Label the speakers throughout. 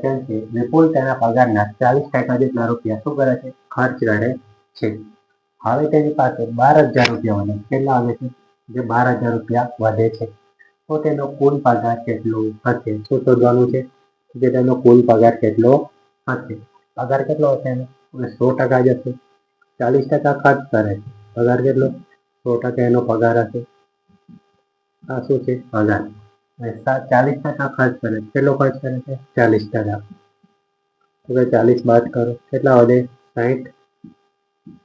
Speaker 1: Question છે વિપુલ તેના પગારના ચાલીસ ટકા જેટલા રૂપિયા શું કરે છે? ખર્ચ કરે છે. હવે તેની પાસે બાર હજાર રૂપિયા વધે કેટલા આવે છે? જે બાર હજાર રૂપિયા વધે છે. તો તેનો કુલ પગાર કેટલો હશે? શું શોધવાનું છે? જે તેનો કુલ પગાર કેટલો હશે? પગાર કેટલો હશે એનો? સો ટકા જશે ચાલીસ ટકા ખર્ચ કરે છે. પગાર કેટલો? સો ટકા એનો પગાર હશે. આ શું છે? પગાર. ચાલીસ ટકા ખર્ચ કરે. કેટલો ખર્ચ કરે છે? ચાલીસ ટકા. તો ચાલીસ બાદ કરો. કેટલા વધે? સાહીઠ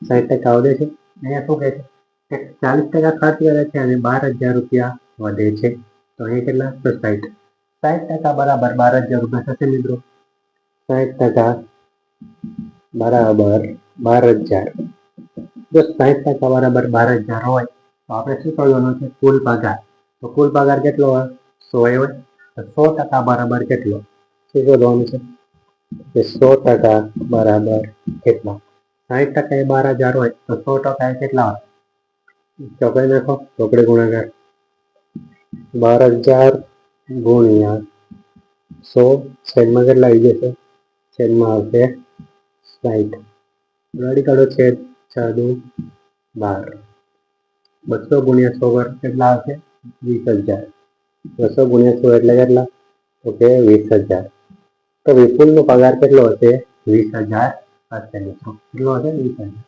Speaker 1: સાહીઠ ટકા વધે છે? અહીંયા શું કહે છે? કે ચાલીસ ટકા ખર્ચ કરે છે અને બાર હજાર રૂપિયા વધે છે. તો અહીંયા કેટલા? તો સાહીઠ સાહીઠ ટકા બરાબર બાર હજાર રૂપિયા થશે મિત્રો. સાહીઠ ટકા બરાબર બાર હજાર. જો સાહીઠ ટકા બરાબર બાર હજાર હોય, તો આપણે શું કરવાનું છે? કુલ પગાર. તો કુલ પગાર કેટલો હોય? સો એ હોય તો સો ટકા બરાબર કેટલો શું શોધવાનું છે કે સો ટકા બરાબર કેટલા સાહીઠ ટકા એ બાર હજાર હોય તો સો ટકા એ કેટલા હોય ચોકડી નાખો ચોકડી ગુણાકાર બાર હજાર ગુણ્યા સો છેદમાં કેટલા આવી જશે છેદમાં આવશે સાહીઠ ગાડી કાઢો છેદ છાદુ બાર બસો ગુણ્યા સો પર કેટલા આવશે વીસ હજાર બસો ગુણ્યા સો એટલે કેટલા? તો કે વીસ હજાર. તો વિપુલનો પગાર કેટલો હશે? વીસ હજાર. હશે મિત્રો, કેટલો હશે? વીસ હજાર.